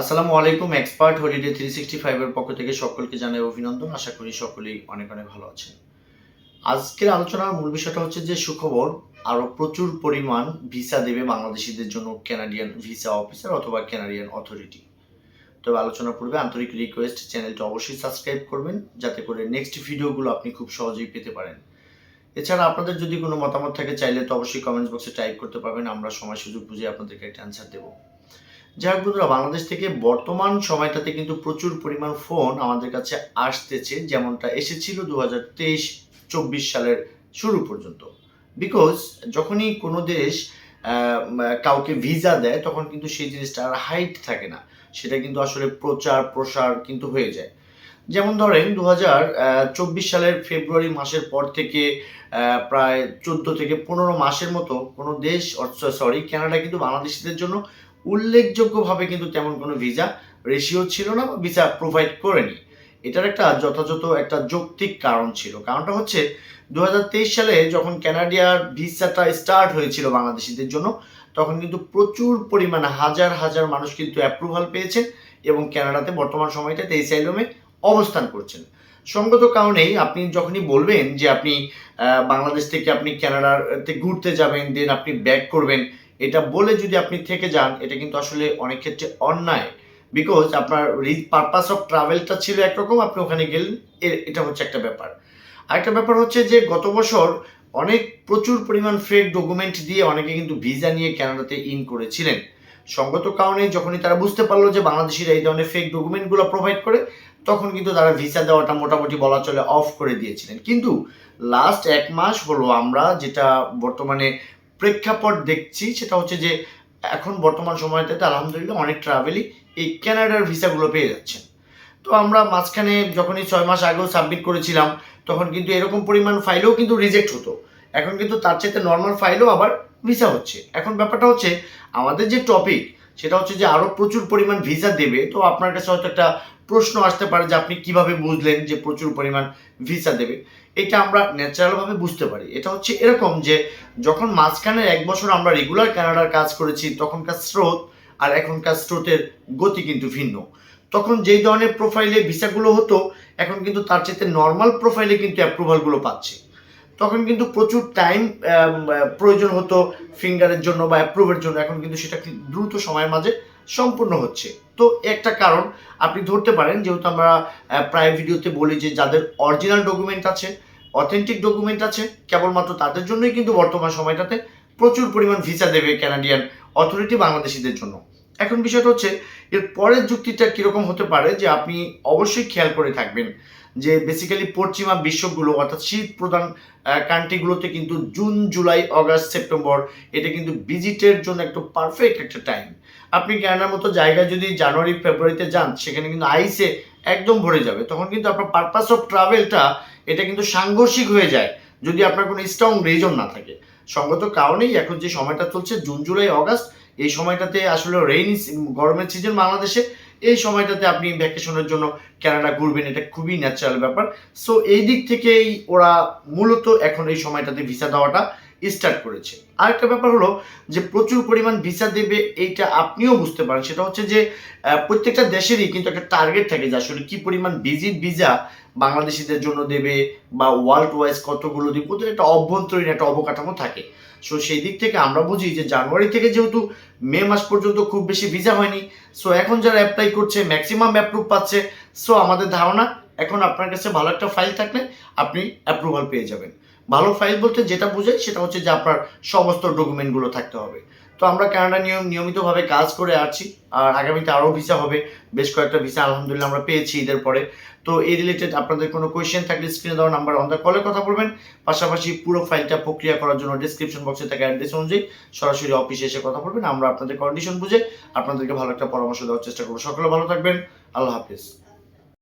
আসসালামু আলাইকুম expert holiday three sixty ফাইভের পক্ষ থেকে সকলকে জানাই অভিনন্দন। আশা করি সকলেই অনেক অনেক ভালো আছেন। আজকের আলোচনার মূল বিষয়টা হচ্ছে যে সুখবর আরও প্রচুর পরিমাণ ভিসা দেবে বাংলাদেশিদের জন্য ক্যানাডিয়ান ভিসা অফিসার অথবা ক্যানাডিয়ান অথরিটি তবে আলোচনার পূর্বে আন্তরিক রিকোয়েস্ট চ্যানেলটি অবশ্যই সাবস্ক্রাইব করবেন, যাতে করে নেক্সট ভিডিওগুলো আপনি খুব সহজেই পেতে পারেন। এছাড়া আপনাদের যদি কোনো মতামত থাকে, চাইলে তো অবশ্যই কমেন্টস বক্সে টাইপ করতে পারবেন, আমরা সময় সুযোগ বুঝে আপনাদেরকে একটা অ্যান্সার দেবো। যাই হোক বন্ধুরা, বাংলাদেশ থেকে বর্তমান সময়টাতে কিন্তু প্রচুর পরিমাণ ফোন আমাদের কাছে আসতেছে, যেমনটা এসেছিল দু হাজার তেইশ চব্বিশ সালের শুরু পর্যন্ত। বিকজ যখনই কোনো দেশ কাউকে ভিসা দেয়, তখন কিন্তু সেই জিনিসটা আর হাইট থাকে না। সেটা কিন্তু আসলে প্রচার, প্রসার কিন্তু হয়ে যায়। যেমন ধরেন দু চব্বিশ সালের ফেব্রুয়ারি মাসের পর থেকে প্রায় চোদ্দ থেকে পনেরো মাসের মতো কোনো দেশ সরি কানাডা কিন্তু বাংলাদেশিদের জন্য উল্লেখযোগ্যভাবে কিন্তু তেমন কোনো ভিসা রেশিও ছিল না বা ভিসা প্রোভাইড করেনি। এটার একটা যথাযথ একটা যৌক্তিক কারণ ছিল। কারণটা হচ্ছে দু হাজার তেইশ সালে যখন ক্যানাডিয়ার ভিসাটা স্টার্ট হয়েছিল বাংলাদেশিদের জন্য, তখন কিন্তু প্রচুর পরিমাণে হাজার হাজার মানুষ কিন্তু অ্যাপ্রুভাল পেয়েছেন এবং কানাডাতে বর্তমান সময়টাতে এই সাইলমে অবস্থান করছেন। সঙ্গত কারণেই আপনি যখনই বলবেন যে আপনি বাংলাদেশ থেকে আপনি কানাডাতে ঘুরতে যাবেন দেন আপনি ব্যাক করবেন এটা বলে যদি আপনি থেকে যান, এটা কিন্তু আসলে অনেক ক্ষেত্রে অন্যায়। বিকজ আপনার পারপাস অফ ট্রাভেলটা ছিল একরকম, আপনি ওখানে গেলেন এটা হচ্ছে একটা ব্যাপার। আরেকটা ব্যাপার হচ্ছে যে, গত বছর অনেক প্রচুর পরিমাণ ফেক ডকুমেন্ট দিয়ে অনেকে কিন্তু ভিসা নিয়ে কানাডাতে ইন করেছিলেন। সঙ্গত কারণে যখনই তারা বুঝতে পারল যে, বাংলাদেশিরা এই ধরনের ফেক ডকুমেন্টগুলো প্রোভাইড করে, তখন কিন্তু তারা ভিসা দেওয়াটা মোটামুটি বলা চলে অফ করে দিয়েছিলেন। কিন্তু লাস্ট এক মাস হলো আমরা যেটা বর্তমানে প্রেক্ষাপট দেখছি, সেটা হচ্ছে যে এখন বর্তমান সময়টাতে আলহামদুলিল্লাহ অনেক ট্রাভেলই এই ক্যানাডার ভিসাগুলো পেয়ে যাচ্ছেন। তো আমরা মাঝখানে যখনই ছয় মাস আগেও সাবমিট করেছিলাম, তখন কিন্তু এরকম পরিমাণ ফাইলও কিন্তু রিজেক্ট হতো। এখন কিন্তু তার চাইতে নর্মাল ফাইলও আবার ভিসা হচ্ছে। এখন ব্যাপারটা হচ্ছে, আমাদের যে টপিক সেটা হচ্ছে যে আরও প্রচুর পরিমাণ ভিসা দেবে। তো আপনার কাছে হয়তো একটা প্রশ্ন আসতে পারে যে আপনি কীভাবে বুঝলেন যে প্রচুর পরিমাণ ভিসা দেবে? এটা আমরা ন্যাচারালভাবে বুঝতে পারি। এটা হচ্ছে এরকম যে, যখন মাঝখানে এক বছর আমরা রেগুলার কানাডার কাজ করেছি, তখনকার স্রোত আর এখনকার স্রোতের গতি কিন্তু ভিন্ন। তখন যেই ধরনের প্রোফাইলে ভিসাগুলো হতো, এখন কিন্তু তার চাইতে নর্মাল প্রোফাইলে কিন্তু অ্যাপ্রুভালগুলো পাচ্ছে। তখন কিন্তু প্রচুর টাইম প্রয়োজন হতো ফিঙ্গারের জন্য বা অ্যাপ্রুভের জন্য। এখন কিন্তু সেটা দ্রুত সময়ের মাঝে সম্পূর্ণ হচ্ছে। তো একটা কারণ, আপনি ধরতে পারেন, যেহেতু আমরা প্রায় ভিডিওতে বলি যে, যাদের অরিজিনাল ডকুমেন্ট আছে অথেন্টিক ডকুমেন্ট আছে, কেবলমাত্র তাদের জন্যই কিন্তু বর্তমান সময়টাতে প্রচুর পরিমাণ ভিসা দেবে ক্যানাডিয়ান অথরিটি বাংলাদেশিদের জন্য। এখন বিষয়টা হচ্ছে, এর পরের যুক্তিটা কীরকম হতে পারে যে আপনি অবশ্যই খেয়াল করে থাকবেন যে বেসিক্যালি পশ্চিমা বিশ্বগুলো অর্থাৎ শীত প্রধান কান্ট্রিগুলোতে কিন্তু জুন জুলাই অগাস্ট সেপ্টেম্বর এটা কিন্তু ভিজিটের জন্য একটু পারফেক্ট একটা টাইম আপনি ক্যানাডার মতো জায়গায় যদি জানুয়ারি ফেব্রুয়ারিতে যান, সেখানে কিন্তু আইসে একদম ভরে যাবে। তখন কিন্তু আপনার পারপাস অফ ট্রাভেলটা এটা কিন্তু সাংঘর্ষিক হয়ে যায় যদি আপনার কোনো স্ট্রং রিজন না থাকে। সঙ্গত কারণেই এখন যে সময়টা চলছে জুন জুলাই অগাস্ট এই সময়টাতে আসলে রেইনি গরমের সিজন বাংলাদেশে, এই সময়টাতে আপনি ভ্যাকেশনের জন্য কানাডা ঘুরবেন, এটা খুবই ন্যাচারাল ব্যাপার। সো এই দিক থেকেই ওরা মূলত এখন এই সময়টাতে ভিসা দেওয়াটা স্টার্ট করেছে। আরেকটা ব্যাপার হলো যে প্রচুর পরিমাণ ভিসা দেবে, এইটা আপনিও বুঝতে পারেন। সেটা হচ্ছে যে প্রত্যেকটা দেশেরই কিন্তু একটা টার্গেট থাকে যে আসলে কি পরিমাণ ভিজিট ভিসা বাংলাদেশিদের জন্য দেবে বা ওয়ার্ল্ড ওয়াইজ কতগুলো দেবে ওদের একটা অভ্যন্তরীণ একটা অবকাঠামো থাকে। সো সেই দিক থেকে আমরা বুঝি যে জানুয়ারি থেকে যেহেতু মে মাস পর্যন্ত খুব বেশি ভিসা হয়নি সো এখন যারা অ্যাপ্লাই করছে ম্যাক্সিমাম অ্যাপ্রুভ পাচ্ছে সো আমাদের ধারণা এখন আপনার কাছে ভালো একটা ফাইল থাকলে আপনি অ্যাপ্রুভাল পেয়ে যাবেন। ভালো ফাইল বলতে যেটা বোঝায় সেটা হচ্ছে যে আপনার সমস্ত ডকুমেন্টগুলো থাকতে হবে। তো আমরা কানাডা নিয়ম, নিয়মিতভাবে কাজ করে আসছি, আর আগামীতে আরও ভিসা হবে, বেশ কয়েকটা ভিসা আলহামদুলিল্লাহ আমরা পেয়েছি ঈদের পরে। তো এই রিলেটেড আপনাদের কোনো কোয়েশ্চেন থাকলে স্ক্রিনে দেওয়া নাম্বার অন দ্য কলে কথা বলবেন, পাশাপাশি পুরো ফাইলটা প্রক্রিয়া করার জন্য ডিসক্রিপশন বক্সে থাকা অ্যাড্রেস অনুযায়ী সরাসরি অফিসে এসে কথা বলবেন, আমরা আপনাদের কন্ডিশন বুঝে আপনাদেরকে ভালো একটা পরামর্শ দেওয়ার চেষ্টা করব। সকলে ভালো থাকবেন, আল্লাহ হাফিজ।